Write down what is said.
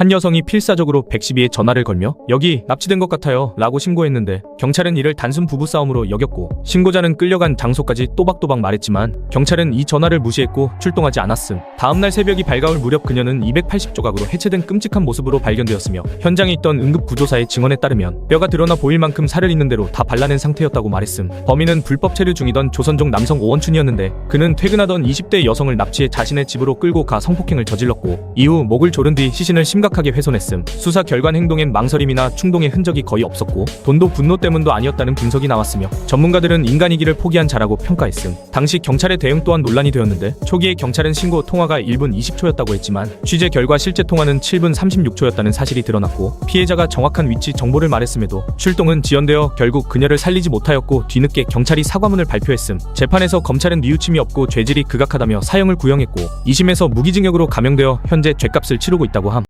한 여성이 필사적으로 112에 전화를 걸며 여기 납치된 것 같아요 라고 신고했는데 경찰은 이를 단순 부부싸움으로 여겼고 신고자는 끌려간 장소까지 또박또박 말했지만 경찰은 이 전화를 무시했고 출동하지 않았음. 다음날 새벽이 밝아올 무렵 그녀는 280조각으로 해체된 끔찍한 모습으로 발견되었으며 현장에 있던 응급구조사의 증언에 따르면 뼈가 드러나 보일 만큼 살을 있는 대로 다 발라낸 상태였다고 말했음. 범인은 불법 체류 중이던 조선족 남성 오원춘이었는데 그는 퇴근하던 20대 여성을 납치해 자신의 집으로 끌고 가 성폭행을 저질렀고 이후 목을 조른 뒤 시신을 심각 하게 훼손했음. 수사 결과 행동엔 망설임이나 충동의 흔적이 거의 없었고 돈도 분노 때문도 아니었다는 분석이 나왔으며 전문가들은 인간이기를 포기한 자라고 평가했음. 당시 경찰의 대응 또한 논란이 되었는데 초기에 경찰은 신고 통화가 1분 20초였다고 했지만 취재 결과 실제 통화는 7분 36초였다는 사실이 드러났고 피해자가 정확한 위치 정보를 말했음에도 출동은 지연되어 결국 그녀를 살리지 못하였고 뒤늦게 경찰이 사과문을 발표했음. 재판에서 검찰은 뉘우침이 없고 죄질이 극악하다며 사형을 구형했고 2심에서 무기징역으로 감형되어 현재 죄값을 치르고 있다고 함.